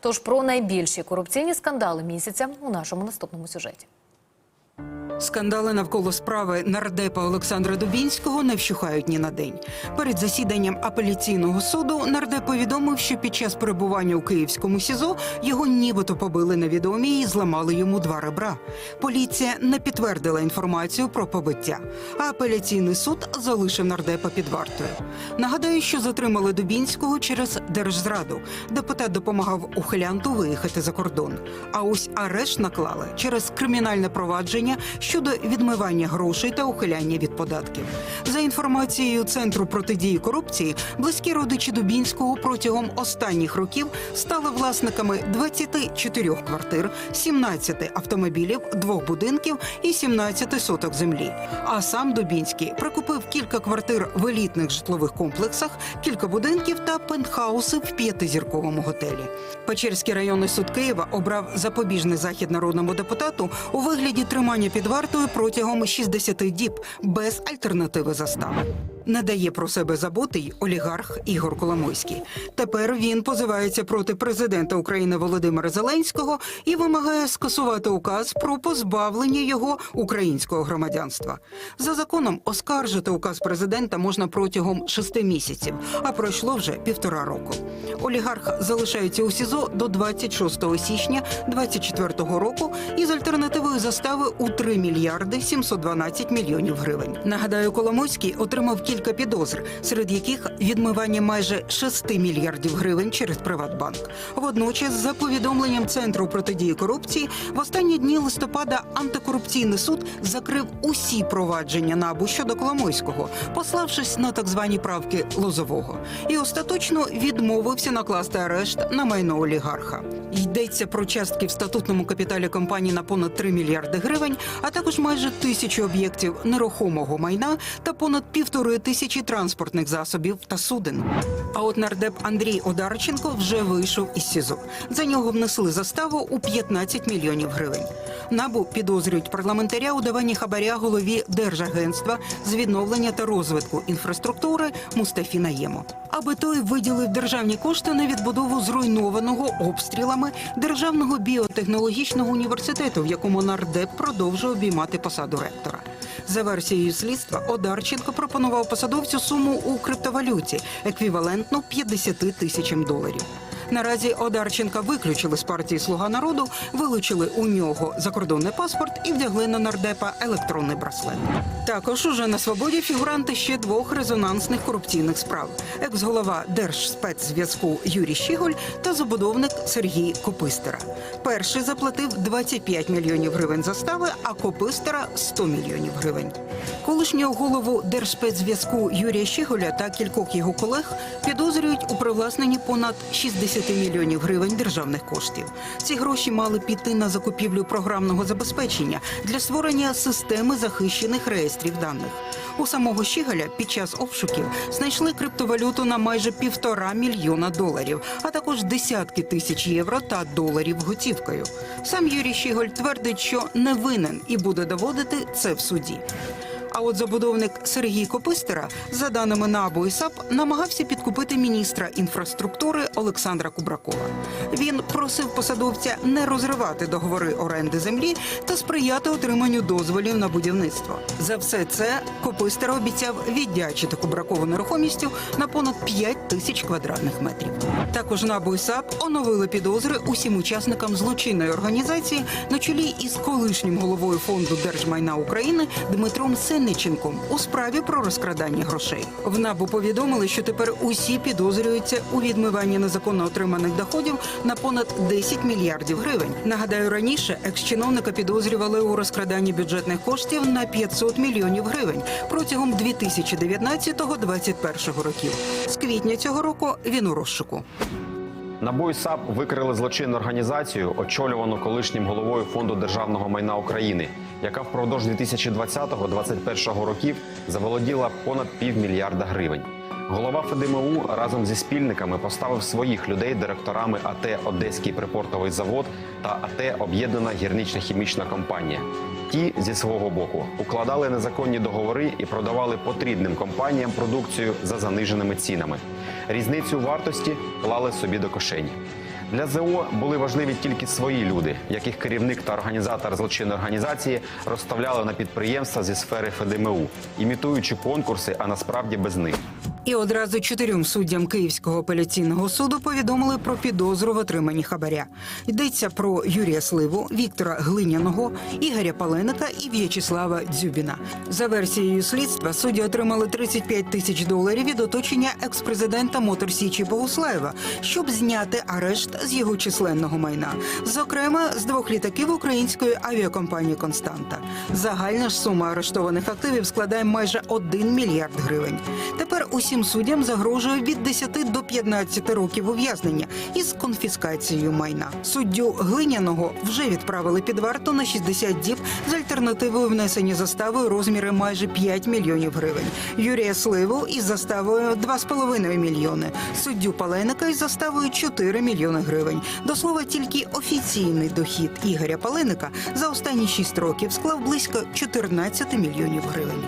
Тож про найбільші корупційні скандали місяця у нашому наступному сюжеті. Скандали навколо справи нардепа Олександра Дубінського не вщухають ні на день. Перед засіданням апеляційного суду нардеп повідомив, що під час перебування у київському СІЗО його нібито побили невідомі і зламали йому два ребра. Поліція не підтвердила інформацію про побиття, а апеляційний суд залишив нардепа під вартою. Нагадаю, що затримали Дубінського через держзраду. Депутат допомагав ухилянту виїхати за кордон. А ось арешт наклали через кримінальне провадження щодо відмивання грошей та ухиляння від податків. За інформацією Центру протидії корупції, близькі родичі Дубінського протягом останніх років стали власниками 24 квартир, 17 автомобілів, двох будинків і 17 соток землі. А сам Дубінський прикупив кілька квартир в елітних житлових комплексах, кілька будинків та пентхауси в п'ятизірковому готелі. Печерський районний суд Києва обрав запобіжний захід народному депутату у вигляді тримання під вартою протягом 60 діб без альтернативи застави. Не дає про себе забути й олігарх Ігор Коломойський. Тепер він позивається проти президента України Володимира Зеленського і вимагає скасувати указ про позбавлення його українського громадянства. За законом оскаржити указ президента можна протягом шести місяців, а пройшло вже півтора року. Олігарх залишається у СІЗО до 26 січня 2024 року із альтернативою застави у 3 мільярди 712 мільйонів гривень. Нагадаю, Коломойський отримав кілька підозр, серед яких відмивання майже 6 мільярдів гривень через Приватбанк. Водночас, за повідомленням Центру протидії корупції, в останні дні листопада антикорупційний суд закрив усі провадження НАБУ щодо Коломойського, пославшись на так звані правки Лозового, і остаточно відмовився накласти арешт на майно олігарха. Йдеться про частки в статутному капіталі компанії на понад 3 мільярди гривень, а також майже тисячу об'єктів нерухомого майна та понад півтори тисячі транспортних засобів та суден. А от нардеп Андрій Одарченко вже вийшов із СІЗО. За нього внесли заставу у 15 мільйонів гривень. Набу підозрюють парламентаря у даванні хабаря голові Держагентства з відновлення та розвитку інфраструктури Мустафі Наєму. Аби той виділив державні кошти на відбудову зруйнованого обстрілами державного біотехнологічного університету, в якому нардеп продовжує обіймати посаду ректора. За версією слідства, Одарченко пропонував посадовцю суму у криптовалюті, еквівалентну 50 тисячам доларів. Наразі Одарченка виключили з партії Слуга народу, вилучили у нього закордонний паспорт і вдягли на нардепа електронний браслет. Також уже на свободі фігуранти ще двох резонансних корупційних справ: екс-голова Держспецзв'язку Юрій Щіголь та забудовник Сергій Копистера. Перший заплатив 25 мільйонів гривень застави, а Копистера 100 мільйонів гривень. Колишнього голову Держспецзв'язку Юрія Щіголя та кількох його колег підозрюють у привласненні понад 60 мільйонів гривень державних коштів. Ці гроші мали піти на закупівлю програмного забезпечення для створення системи захищених реєстрів даних. У самого Щігаля під час обшуків знайшли криптовалюту на майже півтора мільйона доларів, а також десятки тисяч євро та доларів готівкою. Сам Юрій Щіголь твердить, що не винен і буде доводити це в суді. А от забудовник Сергій Копистера, за даними НАБУ і САП, намагався підкупити міністра інфраструктури Олександра Кубракова. Він просив посадовця не розривати договори оренди землі та сприяти отриманню дозволів на будівництво. За все це Копистера обіцяв віддячити Кубракову нерухомістю на понад 5 тисяч квадратних метрів. Також НАБУ і САП оновили підозри усім учасникам злочинної організації на чолі із колишнім головою фонду держмайна України Дмитром Сенниченком у справі про розкрадання грошей. В НАБУ повідомили, що тепер усі підозрюються у відмиванні незаконно отриманих доходів на понад 10 мільярдів гривень. Нагадаю, раніше екс-чиновника підозрювали у розкраданні бюджетних коштів на 500 мільйонів гривень протягом 2019-2021 років. З квітня цього року він у розшуку. НАБУ і САП викрили злочинну організацію, очолювану колишнім головою фонду державного майна України, яка впродовж 2020-2021 років заволоділа понад півмільярда гривень. Голова ФДМУ разом зі спільниками поставив своїх людей директорами АТ Одеський припортовий завод та АТ Об'єднана гірнично-хімічна компанія. Ті зі свого боку укладали незаконні договори і продавали потрібним компаніям продукцію за заниженими цінами. Різницю вартості клали собі до кишені. Для ЗО були важливі тільки свої люди, яких керівник та організатор злочинної організації розставляли на підприємства зі сфери ФДМУ, імітуючи конкурси, а насправді без них. І одразу чотирьом суддям Київського апеляційного суду повідомили про підозру в отриманні хабаря. Йдеться про Юрія Сливу, Віктора Глиняного, Ігоря Паленика і В'ячеслава Дзюбіна. За версією слідства судді отримали 35 тисяч доларів від оточення експрезидента Мотор Січі Богуслаєва, щоб зняти арешт з його численного майна, зокрема з двох літаків української авіакомпанії Константа. Загальна ж сума арештованих активів складає майже 1 мільярд гривень. Тепер усім суддям загрожує від 10 до 15 років ув'язнення із конфіскацією майна. Суддю глиняного вже відправили під варту на 60 діб з альтернативою внесення заставою розміри майже 5 мільйонів гривень. Юрія Сливу із заставою 2,5 мільйони. Суддю Паленика із заставою 4 мільйони гривень. До слова, тільки офіційний дохід Ігоря Паленика за останні 6 років склав близько 14 мільйонів гривень.